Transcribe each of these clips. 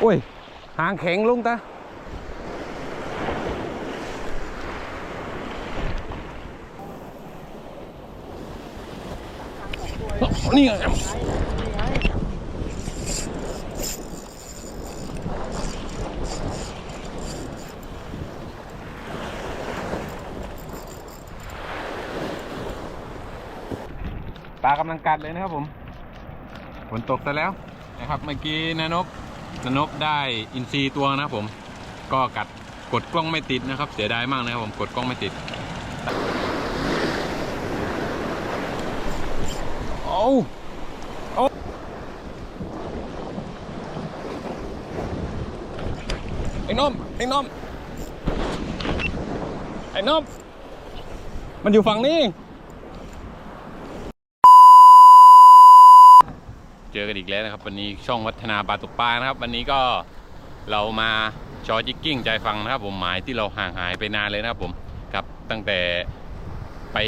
โอ้ย หางแข็งลุงตานี่ไงปลากำลังกัดเลยนะครับผมฝนตกซะแล้วนะครับเมื่อกี้นานบ นนบได้อินทรีตัวนะครับผม ก็กัดกดกล้องไม่ติดนะครับ เสียดายมากนะครับผมกดกล้องไม่ติดเอาเอาไอ้น้อมไอ้น้อมไอ้น้อมมันอยู่ฝั่งนี้ เจอกันอีกแล้วนะครับ วันนี้ช่องวัฒนาปลาตกปลานะครับ วันนี้ก็เรามาชอจิกกิ้งใจฟังนะครับ ผมหมายที่เราห่างหายไปนานเลยนะครับผมครับตั้งแต่ไป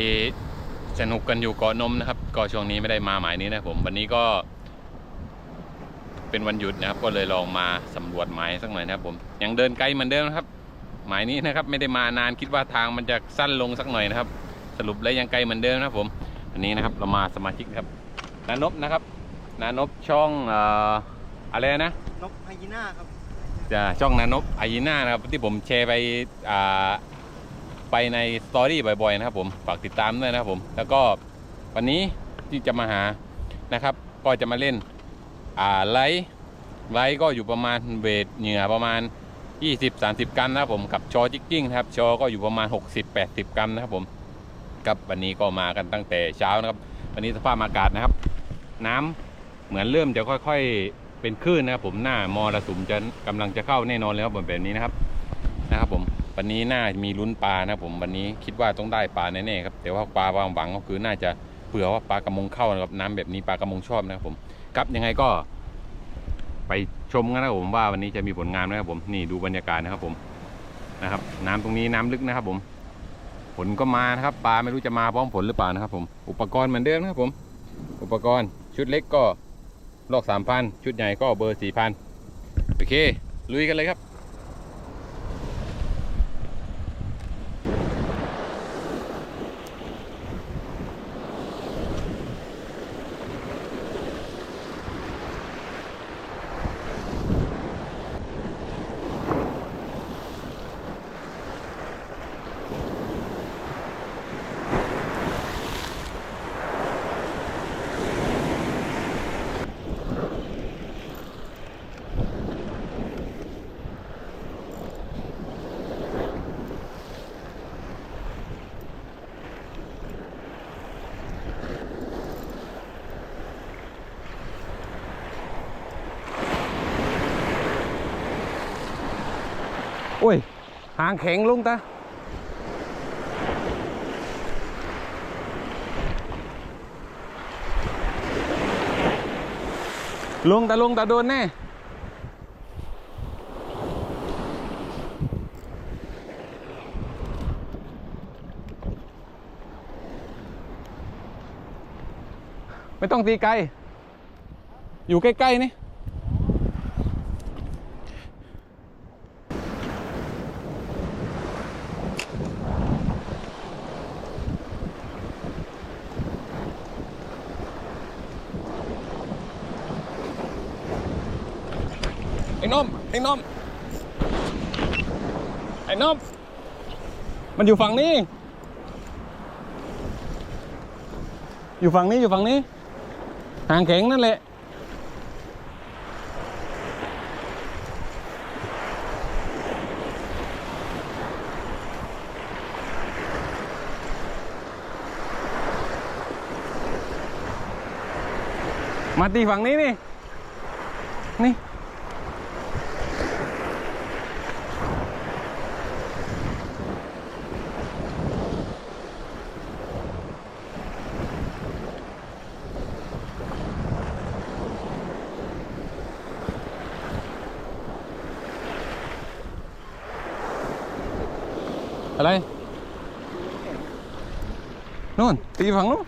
สนุกกันอยู่เกาะนมนะครับ ก็ช่วงนี้ไม่ได้มาหมายนี้นะผมวันนี้ก็ เป็นวันหยุดนะครับ ก็เลยลองมาสำรวจหมายสักหน่อยนะครับ ผมยังเดินไกลเหมือนเดิมนะครับ หมายนี้นะครับ ไม่ได้มานานคิดว่าทางมันจะสั้นลงสักหน่อยนะครับ สรุปแล้วยังไกลเหมือนเดิมนะครับผมวันนี้นะครับเรามาสมาชิกครับนานบนะครับ นานบช่องเอ่ออะไรนะนกไฮยีน่าครับจะช่องนานบอายีน่านะครับที่ผมแชร์ไปอ่าไปในสตอรี่บ่อยๆนะครับผมฝากติดตามด้วยนะครับผมแล้วก็วันนี้ที่จะมาหานะครับ ก็จะมาเล่นอ่าไลท์ไลท์ก็อยู่ประมาณเวทเหงื่อประมาณ 20-30 กรัมนะครับผมกับชอจิกกิ้งนะครับชอก็อยู่ประมาณ 60-80 กรัมนะครับผมครับวันนี้ก็มากันตั้งแต่เช้านะครับ วันนี้สภาพอากาศนะครับ น้ำ เหมือนเริ่มจะค่อยๆเป็นคลื่นนะครับผมหน้ามอระสุมจะกำลังจะเข้าแน่นอนเลยครับแบบนี้นะครับนะครับผมวันนี้น่ามีลุ้นปลานะครับผมวันนี้คิดว่าต้องได้ปลาแน่ๆครับแต่ว่าปลาความหวังก็คือน่าจะเผื่อว่าปลากระมงเข้านะครับน้ำแบบนี้ปลากระมงชอบนะครับผมครับยังไงก็ไปชมกันนะครับผมว่าวันนี้จะมีผลงานไหมครับผมนี่ดูบรรยากาศนะครับผมนะครับ น้ำตรงนี้น้ำลึกนะครับผมฝนก็มานะครับปลาไม่รู้จะมาพร้อมฝนหรือเปล่านะครับผมอุปกรณ์เหมือนเดิมนะครับผม อุปกรณ์ชุดเล็กก็ ลอกสามพันชุดใหญ่ก็เบอร์สี่พันโอเค ลุยกันเลยครับ โอ้ย หางแข็งลุงตาลุงตาลุงตาโดนแน่ไม่ต้องตีไกล อยู่ใกล้ ๆ นี่ ไอ้น้อมไอ้น้อมไอ้น้อมมันอยู่ฝั่งนี้ อยู่ฝั่งนี้อยู่ฝั่งนี้ หางแข็งนั่นแหละมาตีฝั่งนี้นี่ นี่ อะไรนู่นตีฝั่งนู้น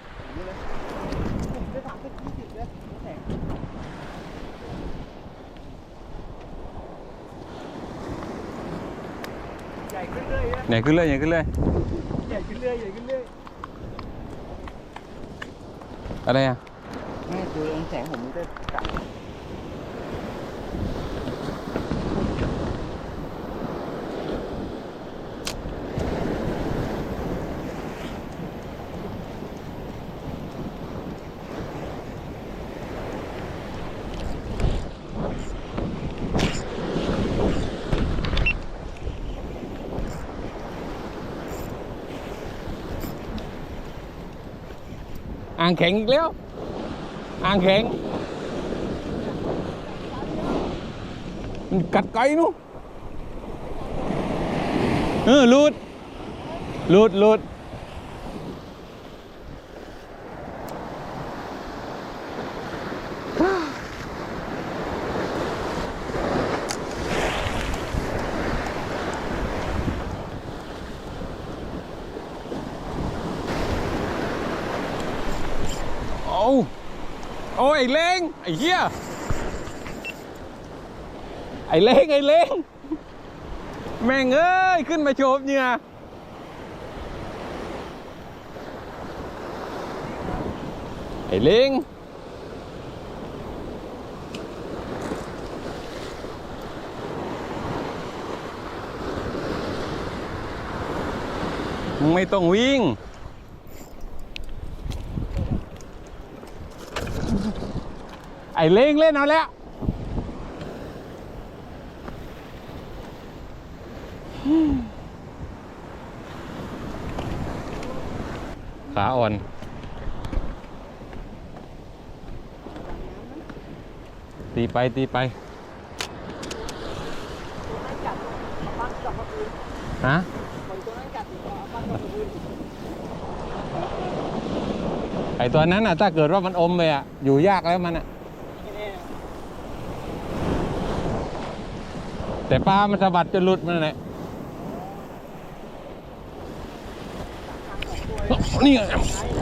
ใหญ่ขึ้นเรื่อยใหญ่ขึ้นเรื่อยใหญ่ขึ้นเรื่อยใหญ่ขึ้นเรื่อยใหญ่ขึ้นเรื่อยอะไรอะ ไม่ดูแสงผมมันก็ อ่างแข็งอีกแล้วอ่างแข็ง มันกัดไก่นู้เออหลุดหลุดหลุด ไอ้เล้งไอ้เหี้ยไอ้เล้งไอ้เล้งแม่งเอ้ย ขึ้นมาโฉบเหงื่อไอ้เล้งไม่ต้องวิ่ง อ้เล้งเล่นเอาแล้วขาอ่อนตีไปตีไปฮะไอตัวนั้นอะถ้าเกิดว่ามันอมไปอะอยู่ยากแล้วมันอะ แน่ แต่ปลามันสะบัดจนหลุดมันนั่นแหละนี่ไงไงนี่ไง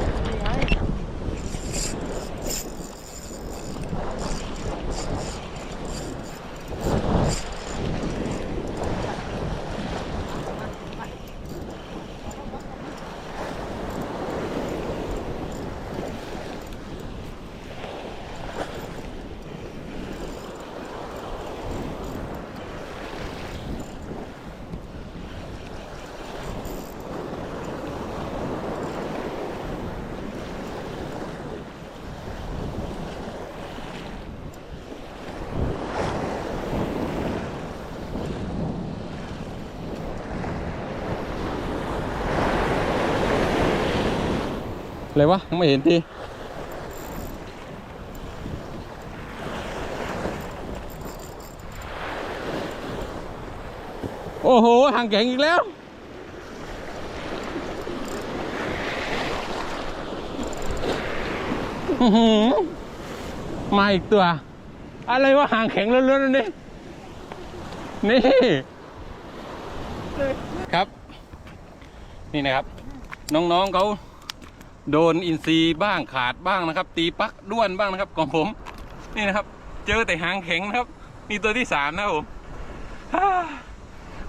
อะไรวะยังไม่เห็นทีโอ้โหห่างแข็งอีกแล้ว มาอีกตัว อะไรวะห่างแข็งล้วนๆนี่นี่ครับ นี่นะครับ น้องๆเขา โดนอินทรีย์บ้างขาดบ้างนะครับ ตีปักด้วนบ้างนะครับ ของผม นี่นะครับ เจอแต่หางแข็งนะครับนี่ตัวที่สามนะครับผม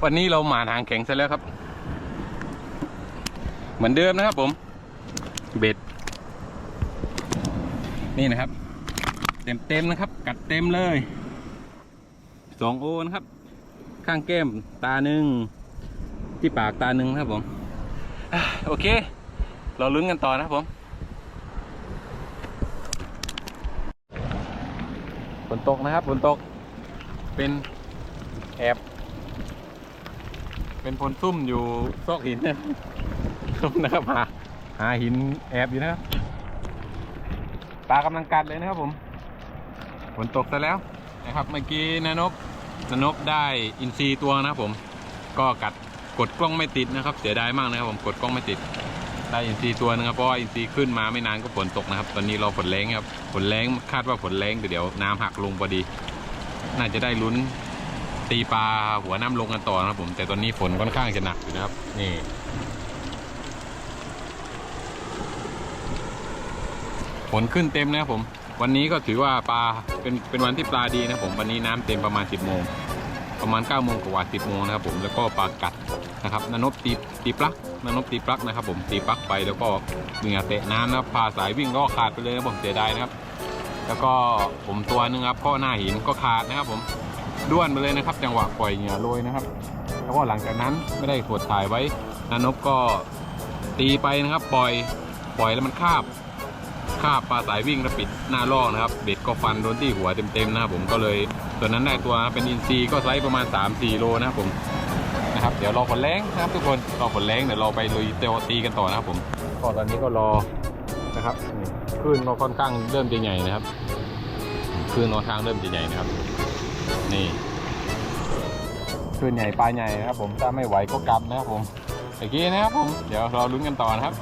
วันนี้เราหมาหางแข็งซะแล้วครับ เหมือนเดิมนะครับผม เบ็ด นี่นะครับ เต็มๆนะครับ กัดเต็มเลยสองโอนะครับ ข้างแก้มตาหนึ่งที่ปากตาหนึ่งนะครับผมอโอเค เราลุ้นกันต่อนะผมฝนตกนะครับฝนตกเป็นแอบเป็นพลซุ่มอยู่ซอกหินนะซุ่มนะครับหาหาหินแอบอยู่นะครับปลากำลังกัดเลยนะครับผมฝนตกซะแล้วนะครับ เมื่อกี้นานบนานบได้อินทรีตัวนะครับผม ก็กัดกดกล้องไม่ติดนะครับ เสียดายมากนะครับผมกดกล้องไม่ติด ได้อินทรีตัวหนึงครับเพราะว่าอินทรีขึ้นมาไม่นานก็ฝนตกนะครับ ตอนนี้เราฝนแรงครับฝนแรงคาดว่าฝนแรงเดี๋ยวน้ำหักลงพอดี น่าจะได้ลุ้นตีปลาหัวน้ำลงกันต่อนะครับผม แต่ตอนนี้ฝนค่อนข้างจะหนักอยู่นะครับ นี่ฝนขึ้นเต็มนะครับผม วันนี้ก็ถือว่าปลาเป็นเป็นวันที่ปลาดีนะผมวันนี้น้ำเต็มประมาณ 10โมง ประมาณ9ก้าโมงกว่าสิบโมงนะครับผมแล้วก็ปลากัดนะครับนนบตีตีปลั๊กนนบตีปลั๊กนะครับ ผมตีปลั๊กไปแล้วก็เหงื่อเตะน้ำนะครับพาสายวิ่งก็ขาดไปเลยนะผมเสียดายนะครับ แล้วก็ผมตัวนึงครับข้อหน้าหินก็ขาดนะครับ ผมด้วนไปเลยนะครับ จังหวะปล่อยเหงื่อโรยนะครับ แล้วก็หลังจากนั้นไม่ได้กดถ่ายไว้นนบก็ตีไปนะครับ ปล่อยปล่อยแล้วมันคาบ คาบปลาสายวิ่งแล้วปิดหน้าล่อนะครับ เบ็ดก็ฟันโดนที่หัวเต็มๆนะครับผมก็เลยตัวนั้นได้ตัวเป็นอินซีก็ไซส์ประมาณ 3-4 โลนะครับผมนะครับเดี๋ยวรอผลแรงนะครับทุกคนรอผลแรงเดี๋ยวเราไปลุยเตวตีกันต่อนะครับผมก็ตอนนี้ก็รอนะครับคลื่นก็ค่อนข้างเริ่มจะใหญ่นะครับคลื่นค่อนข้างเริ่มจะใหญ่นะครับ นี่คลื่นใหญ่ปลาใหญ่นะครับ ผมถ้าไม่ไหวก็กลับนะครับผมโอเคนะครับผมเดี๋ยวราลุ้นกันต่อนะครับ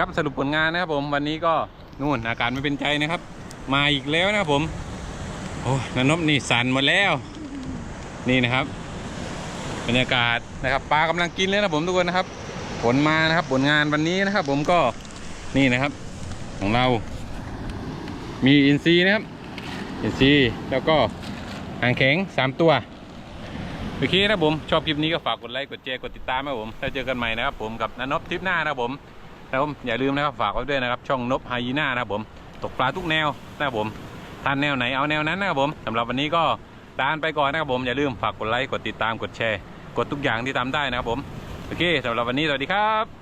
ครับสรุปผลงานนะครับผมวันนี้ก็นู่นอาการไม่เป็นใจนะครับ มาอีกแล้วนะครับผม โอ้นนบนี่สั่นหมดแล้ว นี่นะครับบรรยากาศนะครับปลากำลังกินเลยนะผมทุกคนนะครับ ผลมานะครับผลงานวันนี้นะครับ ผมก็นี่นะครับ ของเรา มีอินซีนะครับ อินซีแล้วก็หางแข็งสามตัวโอเคนะผม ชอบคลิปนี้ก็ฝากกดไลค์กดแชร์กดติดตามนะผมแล้วเจอกันใหม่นะครับผมกับนนบทริปหน้านะผม ครับผมอย่าลืมนะครับฝากไว้ด้วยนะครับ ช่องนบไฮยีน่านะครับผมตกปลาทุกแนวนะครับผมทานแนวไหนเอาแนวนั้นนะครับผมสำหรับวันนี้ก็ลาไปก่อนนะครับผมอย่าลืมฝากกดไลค์กดติดตามกดแชร์ กดทุกอย่างที่ทำได้นะครับผมโอเคสำหรับวันนี้สวัสดีครับ